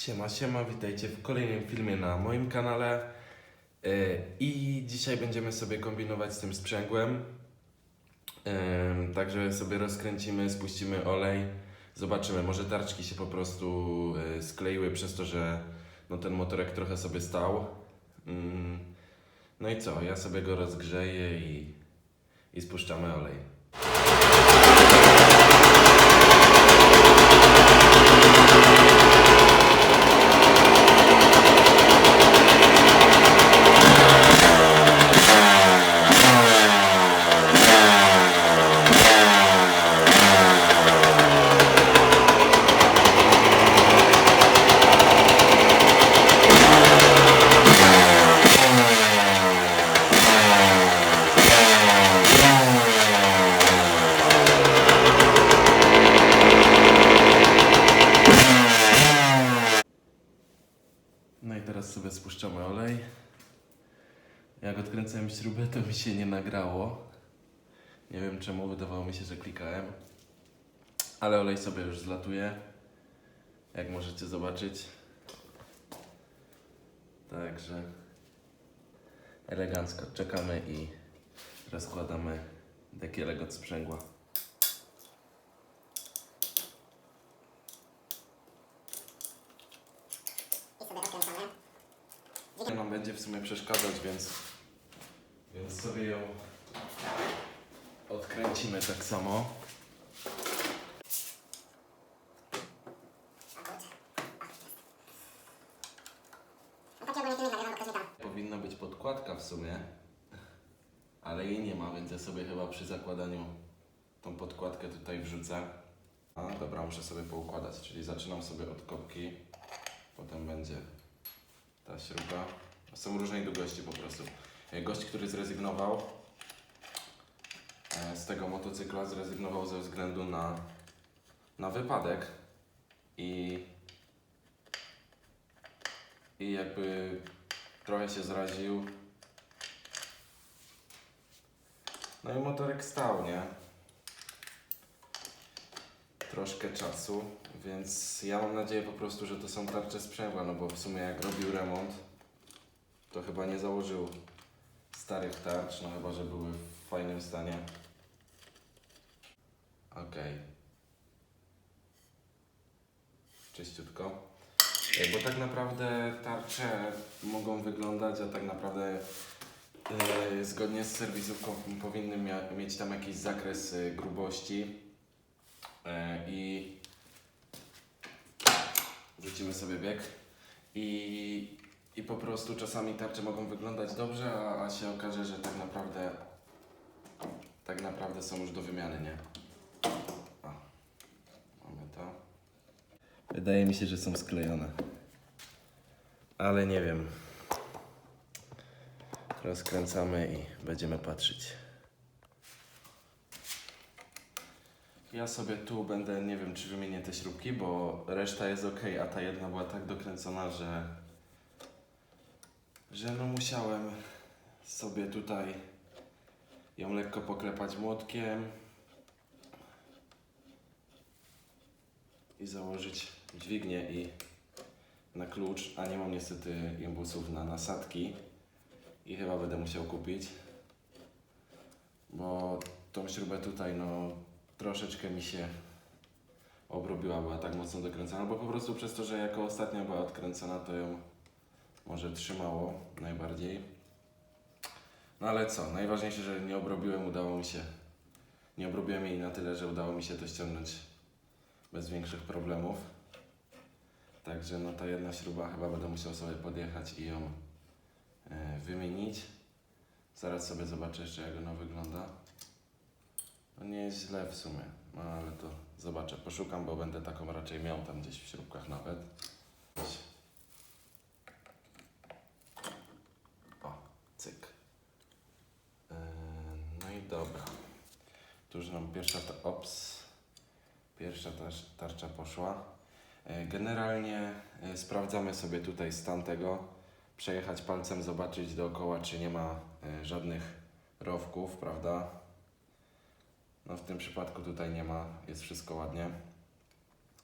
Siema, siema, witajcie w kolejnym filmie na moim kanale. Yy, I dzisiaj będziemy sobie kombinować z tym sprzęgłem. Yy, Także sobie rozkręcimy, spuścimy olej. Zobaczymy, może tarczki się po prostu yy, skleiły przez to, że no, ten motorek trochę sobie stał. Yy, No i co, ja sobie go rozgrzeję i, i spuszczamy olej. No i teraz sobie spuszczamy olej. Jak odkręcałem śrubę, to mi się nie nagrało. Nie wiem czemu, wydawało mi się, że klikałem. Ale olej sobie już zlatuje. Jak możecie zobaczyć. Także elegancko czekamy i rozkładamy dekielek od sprzęgła. Nam będzie w sumie przeszkadzać, więc, więc sobie ją odkręcimy tak samo. Powinna być podkładka w sumie, ale jej nie ma, więc ja sobie chyba przy zakładaniu tą podkładkę tutaj wrzucę. A dobra, muszę sobie poukładać, czyli zaczynam sobie od kopki, potem będzie ta śruba. Są różnej długości po prostu. E, Gość, który zrezygnował e, z tego motocykla, zrezygnował ze względu na, na wypadek i, i jakby trochę się zraził. No i motorek stał, nie? Troszkę czasu, więc ja mam nadzieję po prostu, że to są tarcze sprzęgła, no bo w sumie jak robił remont, to chyba nie założył starych tarcz, no chyba, że były w fajnym stanie. Okej. Czyściutko. E, Bo tak naprawdę tarcze mogą wyglądać, a tak naprawdę e, zgodnie z serwisówką powinny mieć tam jakiś zakres e, grubości e, i wrzucimy sobie bieg i, i po prostu czasami tarcze mogą wyglądać dobrze, a, a się okaże, że tak naprawdę tak naprawdę są już do wymiany, nie? O, mamy to. Wydaje mi się, że są sklejone. Ale nie wiem. Rozkręcamy i będziemy patrzeć. Ja sobie tu będę, nie wiem czy wymienię te śrubki, bo reszta jest ok, a ta jedna była tak dokręcona, że że no musiałem sobie tutaj ją lekko poklepać młotkiem i założyć dźwignię i na klucz, a nie mam niestety imbusów na nasadki. I chyba będę musiał kupić, bo tą śrubę tutaj no troszeczkę mi się obrobiła, była tak mocno dokręcona, bo po prostu przez to, że jako ostatnia była odkręcona, to ją może trzymało najbardziej. No ale co, najważniejsze, że nie obrobiłem, udało mi się, nie obrobiłem jej na tyle, że udało mi się to ściągnąć bez większych problemów. Także no ta jedna śruba chyba będę musiał sobie podjechać i ją e, wymienić. Zaraz sobie zobaczę jeszcze jak ona wygląda. No nie jest źle w sumie, no ale to zobaczę, poszukam, bo będę taką raczej miał tam gdzieś w śrubkach nawet. O, cyk. Yy, No i dobra. Pierwsza ta, ops, pierwsza tarcz, tarcza poszła. Yy, Generalnie yy, sprawdzamy sobie tutaj stan tego, przejechać palcem, zobaczyć dookoła, czy nie ma yy, żadnych rowków, prawda? No w tym przypadku tutaj nie ma, jest wszystko ładnie.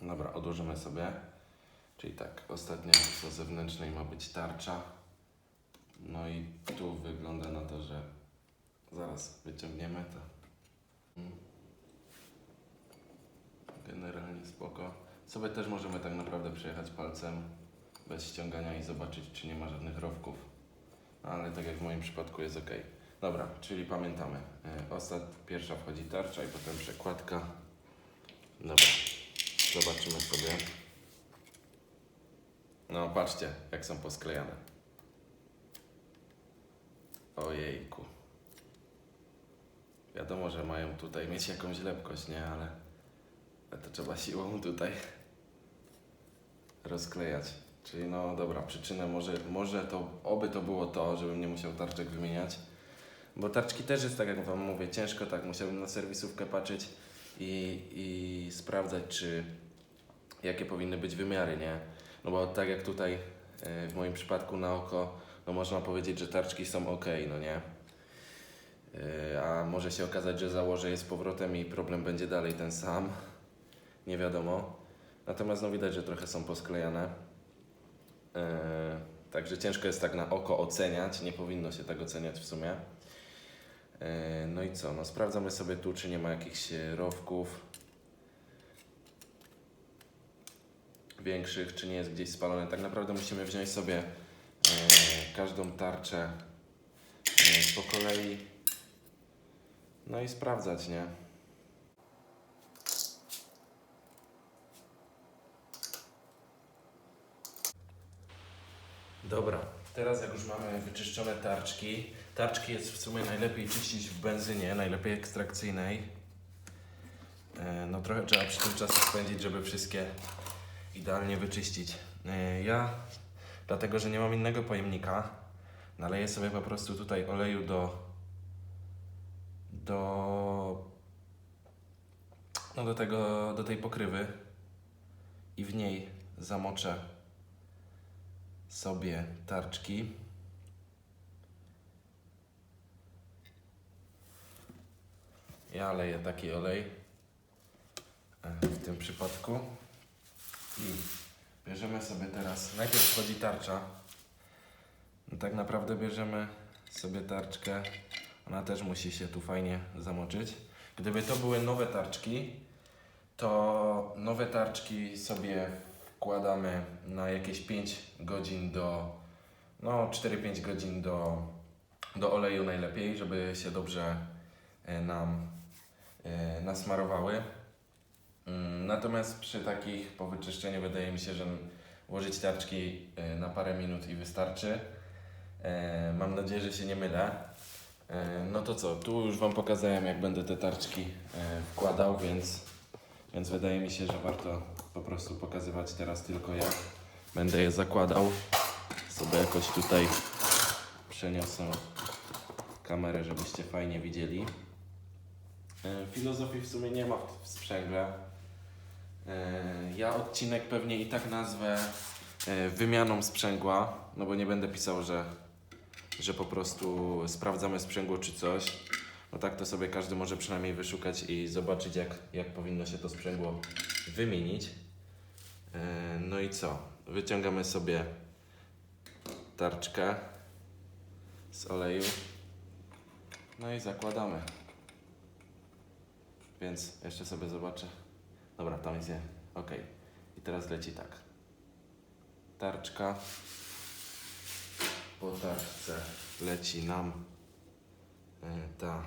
Dobra, odłożymy sobie. Czyli tak, ostatnia po zewnętrznej ma być tarcza. No i tu wygląda na to, że zaraz wyciągniemy to. Mm. Generalnie spoko. Sobie też możemy tak naprawdę przejechać palcem bez ściągania i zobaczyć, czy nie ma żadnych rowków. No, ale tak jak w moim przypadku jest ok. Dobra, czyli pamiętamy. Y, Ostat, pierwsza wchodzi tarcza i potem przekładka. Dobra, zobaczymy sobie. No, patrzcie, jak są posklejane. Ojejku. Wiadomo, że mają tutaj mieć jakąś lepkość, nie? Ale to trzeba siłą tutaj rozklejać. Czyli no dobra, przyczynę może, może to, oby to było to, żebym nie musiał tarczek wymieniać. Bo tarczki też jest, tak jak wam mówię, ciężko, tak, musiałbym na serwisówkę patrzeć i, i sprawdzać, czy jakie powinny być wymiary, nie? No bo tak jak tutaj e, w moim przypadku na oko, no można powiedzieć, że tarczki są ok, no nie? E, A może się okazać, że założę je z powrotem i problem będzie dalej ten sam. Nie wiadomo. Natomiast no widać, że trochę są posklejane. E, Także ciężko jest tak na oko oceniać. Nie powinno się tak oceniać w sumie. E, No i co? No sprawdzamy sobie tu, czy nie ma jakichś rowków większych, czy nie jest gdzieś spalone. Tak naprawdę musimy wziąć sobie każdą tarczę po kolei. No i sprawdzać, nie? Dobra, teraz jak już mamy wyczyszczone tarczki, tarczki jest w sumie najlepiej czyścić w benzynie, najlepiej ekstrakcyjnej. E, No trochę trzeba przy tym czasu spędzić, żeby wszystkie idealnie wyczyścić. E, Ja, dlatego że nie mam innego pojemnika, naleję sobie po prostu tutaj oleju do do no do tego, do tej pokrywy i w niej zamoczę sobie tarczki. Ja leję taki olej e, w tym przypadku i bierzemy sobie teraz, najpierw wchodzi tarcza. No tak naprawdę bierzemy sobie tarczkę, ona też musi się tu fajnie zamoczyć. Gdyby to były nowe tarczki, to nowe tarczki sobie wkładamy na jakieś 5 godzin do, no 4-5 godzin do, do oleju najlepiej, żeby się dobrze e, nam e, nasmarowały. Mm, Natomiast przy takich po wyczyszczeniu wydaje mi się, że włożyć tarczki e, na parę minut i wystarczy. Mam nadzieję, że się nie mylę. E, No to co, tu już Wam pokazałem jak będę te tarczki e, wkładał, więc, więc wydaje mi się, że warto po prostu pokazywać teraz tylko jak będę je zakładał. Sobie jakoś tutaj przeniosę kamerę, żebyście fajnie widzieli. E, Filozofii w sumie nie ma w, sprzęgle. Ja odcinek pewnie i tak nazwę wymianą sprzęgła, no bo nie będę pisał, że, że po prostu sprawdzamy sprzęgło czy coś. No tak to sobie każdy może przynajmniej wyszukać i zobaczyć jak, jak powinno się to sprzęgło wymienić. E, No i co? Wyciągamy sobie tarczkę z oleju. No i zakładamy. Więc jeszcze sobie zobaczę. Dobra, tam jest je. Ok. I teraz leci tak. Tarczka. Po tarczce leci nam e, ta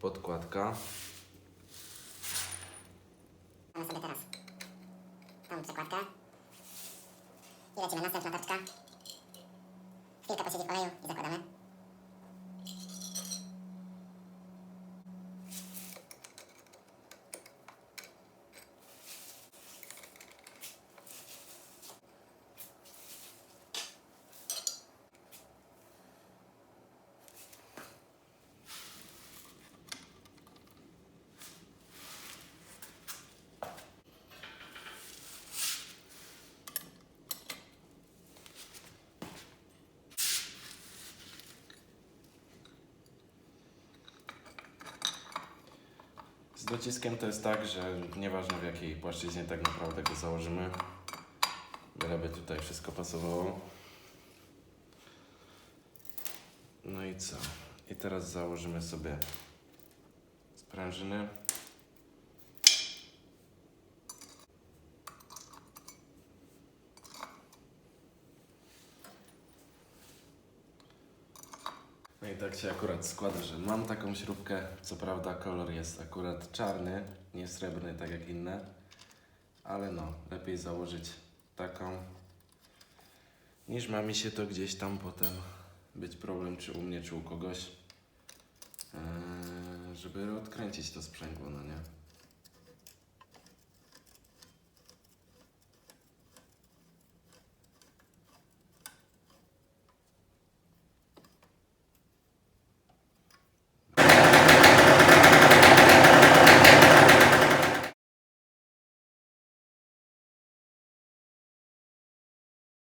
podkładka. Mamy sobie teraz tą przekładkę. I lecimy następna tarczka. Chwilkę posiedzi w oleju i zakładamy. Z dociskiem to jest tak, że nieważne w jakiej płaszczyźnie tak naprawdę go założymy, aby tutaj wszystko pasowało. No i co? I teraz założymy sobie sprężyny. No i tak się akurat składa, że mam taką śrubkę. Co prawda kolor jest akurat czarny, nie srebrny tak jak inne. Ale no, lepiej założyć taką, niż ma mi się to gdzieś tam potem być problem, czy u mnie, czy u kogoś, eee, żeby odkręcić to sprzęgło, no nie?